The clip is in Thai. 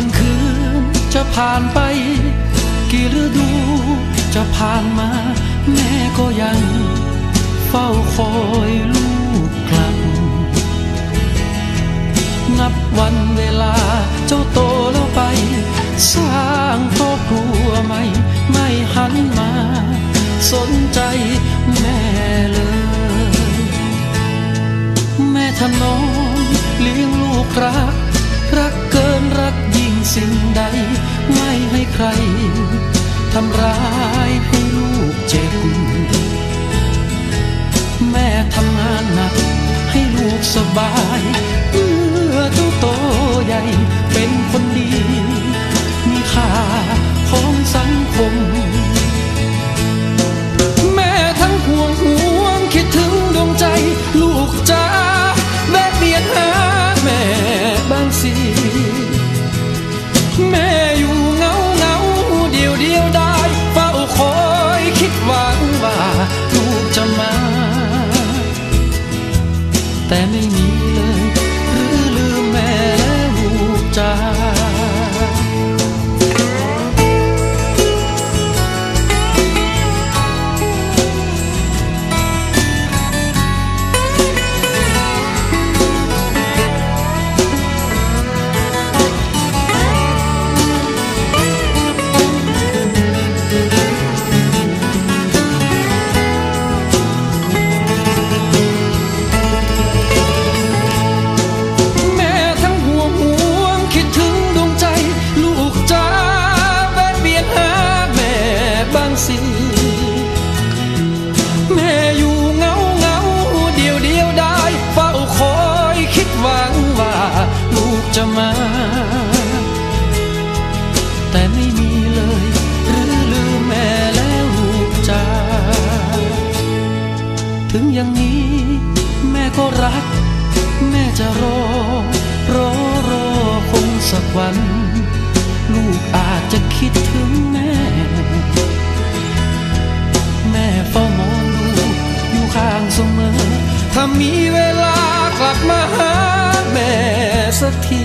วันคืนจะผ่านไป กี่ฤดูจะผ่านมา แม่ก็ยังเฝ้าคอยลูกกลับ นับวันเวลาเจ้าโตแล้วไป สร้างครอบครัวใหม่ ไม่หันมา สนใจแม่เลย แม่ถนอมเลี้ยงลูกรัก รักเกินรัก สิ่งใดไม่ให้ใครทำร้ายให้ลูกเจ็บ แม่ทำงานหนักให้ลูกสบาย ลู แต่ไม่มีเลย หรือลืมแม่แล้วลูกจ้าถึงอย่างนี้ แม่ก็รัก แม่จะรอ รอรอคงสักวัน ลูกอาจจะคิดถึงแม่ แม่เฝ้ามองลูกอยู่ข้างเสมอ ถ้ามีเวลากลับมาหาแม่สักที